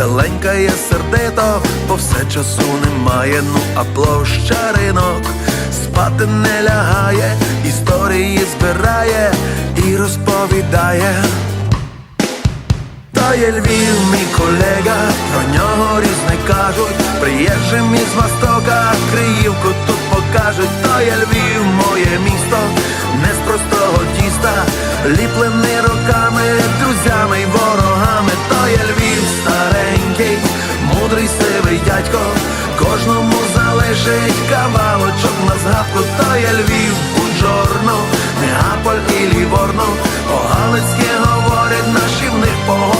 зеленькає сердито, бо все часу немає, ну а площа ринок. Спати не лягає, історії збирає і розповідає. То є Львів, мій колега, про нього різне кажуть, приїжджим із Востока, Криївку тут покажуть, то є Львів, моє місто, не з простого тіста, ліплений роками, друзями й кожному залишить кавалочок на згадку, то є Львів, Буджорно, Неаполь і Ліворно, по-галицьки говорять, наші в них погоду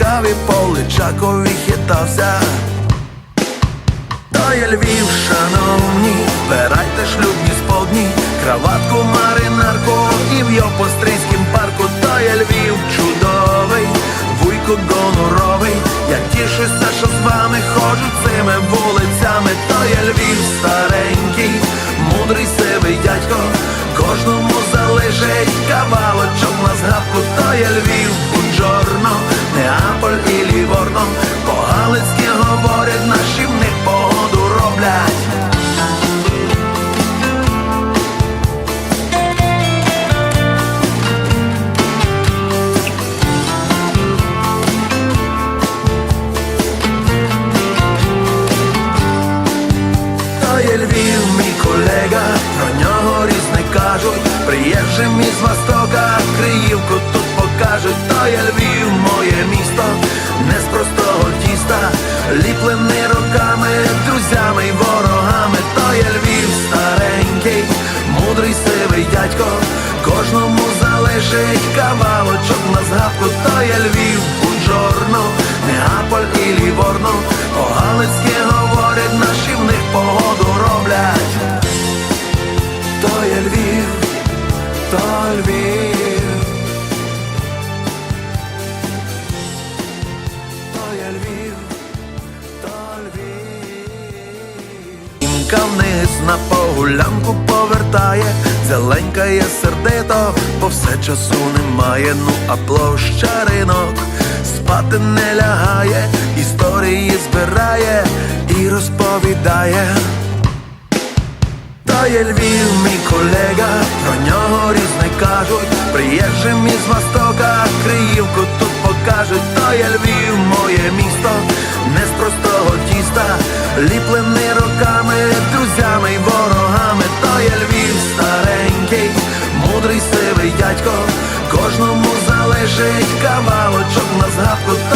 і по личакові хитався. То є Львів, шановні, вирайте шлюбні сподні, краватку, маринарку і в Йопострийськім парку, то є Львів чудовий, вуйку гоноровий, я тішуся, що кожному залишить кавалочок на згадку, то є Львів, Буджорно, Неаполь і Ліворно, по-галицьки говорять, наші в них погоду роблять. То є Львів, то Львів. Сімка вниз на погулянку повертає, зеленькає сердито, бо все часу немає, ну а площа ринок спати не лягає, історії збирає і розповідає. То є Львів, мій колега, про нього різне кажуть, приїжджим із Востока, Криївку тут покажуть, то є Львів, моє місто, не з простого залишить чок на згадку,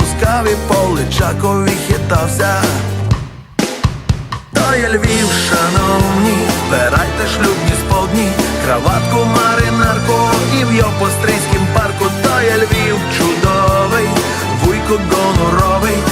і по личакові хитався. То є Львів, шановні, Вбирайте шлюбні сподні, краватку, маринарку і в Йопострийськім парку, то є Львів чудовий, вуйко гоноровий.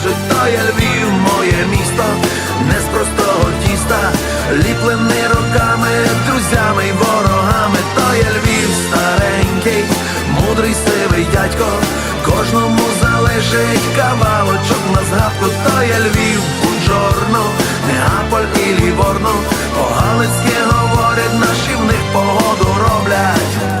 Покажуть. То є Львів, моє місто, не з простого тіста, ліплений роками, друзями й ворогами. То є Львів старенький, мудрий сивий дядько, кожному залежить кавалочок на згадку. То є Львів, Буджорно, Неаполь і Ліворно, по-галицьки говорять, наші в них погоду роблять.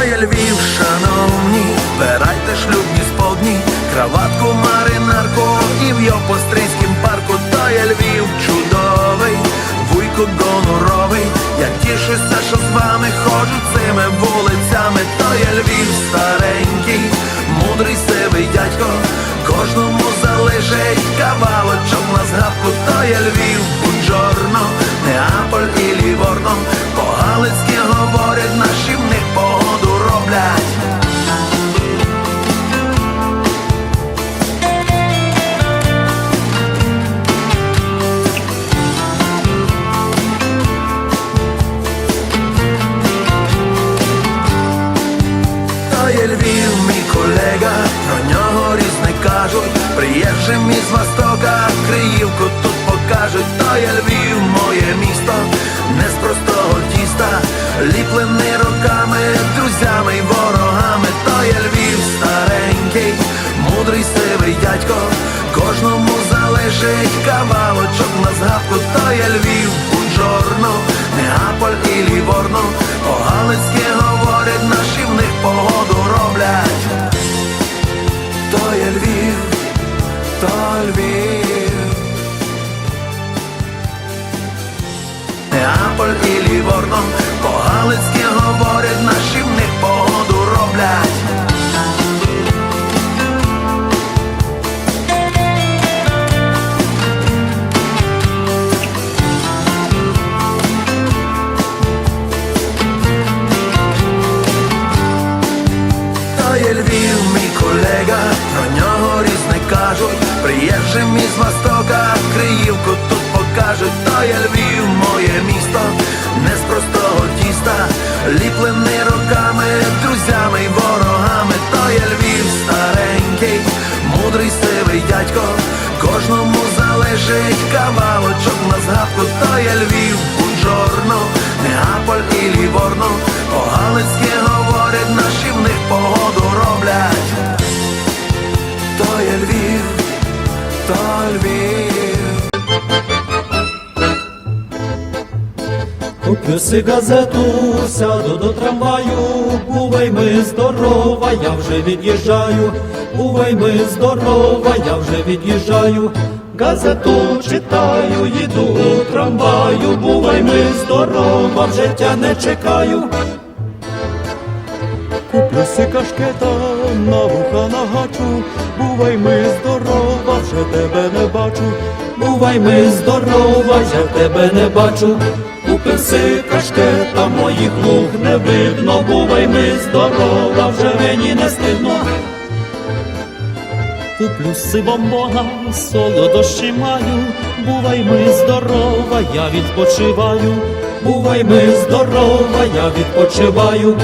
То є Львів, шановні, вбирайте шлюбні сподні, краватку, маринарку і в Йопострийськім парку, то є Львів чудовий, вуйко гоноровий. Я тішуся, що з вами ходжу цими вулицями, то є Львів старенький, мудрий сивий дядько, кожному залежить кавалочок на згадку, то є Львів, Буджорно, Неаполь і Ліворно, по-галицьки говорять, наші кожному залежить кавалочок на згадку. То є Львів, Буджорно, Неаполь і Ліворно, по-галицьки говорять, наші в них погоду роблять. То є Львів, то Львів. Неаполь і Ліворно, по-галицьки говорять, наші ліплений роками, друзями й ворогами. То є Львів старенький, мудрий сивий дядько, кожному залежить кавалочок на згадку. То є Львів, Буджорно, Неаполь і Ліворно, по-галицьки Куплю газету, сяду до трамваю, бувай ми здорова, я вже від'їжджаю, бувай ми здорова, я вже від'їжджаю, газету читаю, їду у трамваю, бувай ми здорова, в життя не чекаю. Куплю си кашкета, на вуха нагачу, бувай ми здорова, вже тебе не бачу, бувай ми здорова, я тебе не бачу. Купив си кашкета, моїх луг не видно, бувай ми здорова, вже мені не стидно. Куплю сивом Бога, солодощі маю, бувай ми здорова, я відпочиваю, бувай ми здорова, я відпочиваю.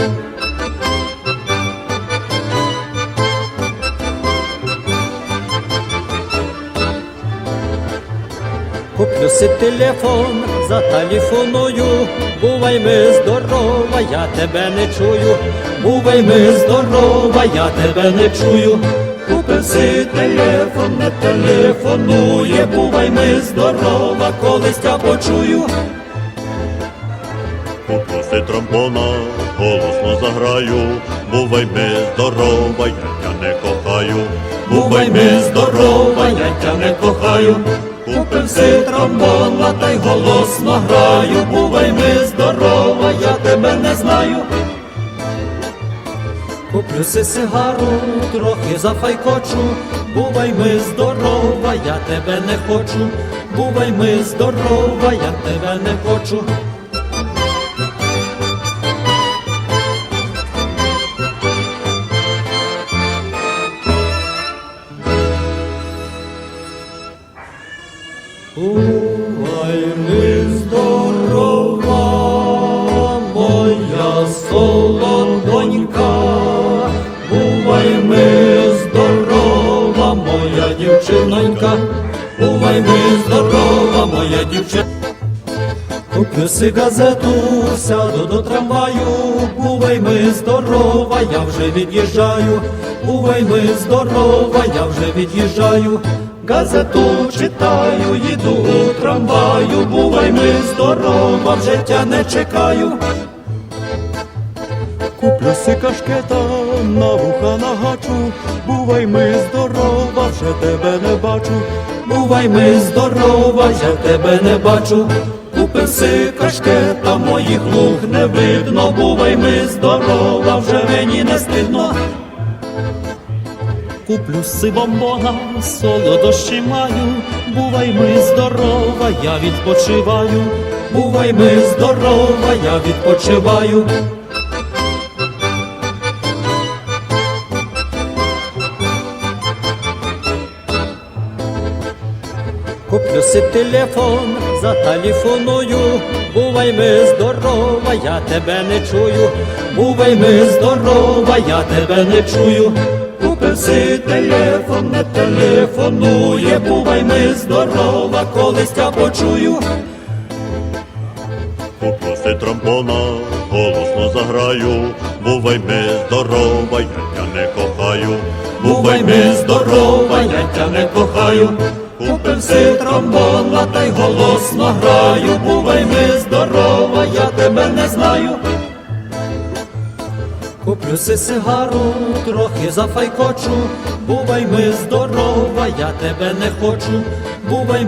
Куплю си телефон, зателефоную, бувай ми здорова, я тебе не чую, бувай ми здорова, я тебе не чую. Купив си телефон, не телефонує, бувай ми здорова, колись я почую. Попроси тромбона, голосно заграю, бувай ми здорова, я тя не кохаю, Бувай ми здорова, я тя не кохаю. Купив си тромбона, та й голосно граю. Бувай ми здорова, я тебе не знаю. Куплю си сигару, трохи зафайкочу. Бувай ми здорова, я тебе не хочу. Бувай ми здорова, я тебе не хочу. Ми здорова, моя дівчинка. Куплю си газету, сяду до трамваю, бувай ми здорова, я вже від'їжджаю, бувай ми здорова, я вже від'їжджаю, газету читаю, їду у трамваю, бувай ми здорова, в життя не чекаю. Куплю си кашкета, на вуха нагачу, бувай ми здорова, вже тебе не бачу, бувай ми здорова, я тебе не бачу. Купив си кашкета, моїх луг не видно, бувай ми здорова, вже мені не стидно. Куплю си бомбона, солодощі маю, бувай ми здорова, я відпочиваю, бувай ми здорова, я відпочиваю. Си телефон, зателефоную, бувай ми здорова, я тебе не чую, бувай ми здорова, я тебе не чую. Купився телефон, не телефонує, бувай ми здорова, колись я почую. попроси тромбона, голосно заграю, бувай ми здорова, я тя не кохаю, Бувай ми здорова, я тя не кохаю. Си тромбона, та й голосно граю. Бувай ми здорова, я тебе не знаю. Куплю си сигару, трохи зафайкочу. Бувай ми здорова, я тебе не хочу. Бувай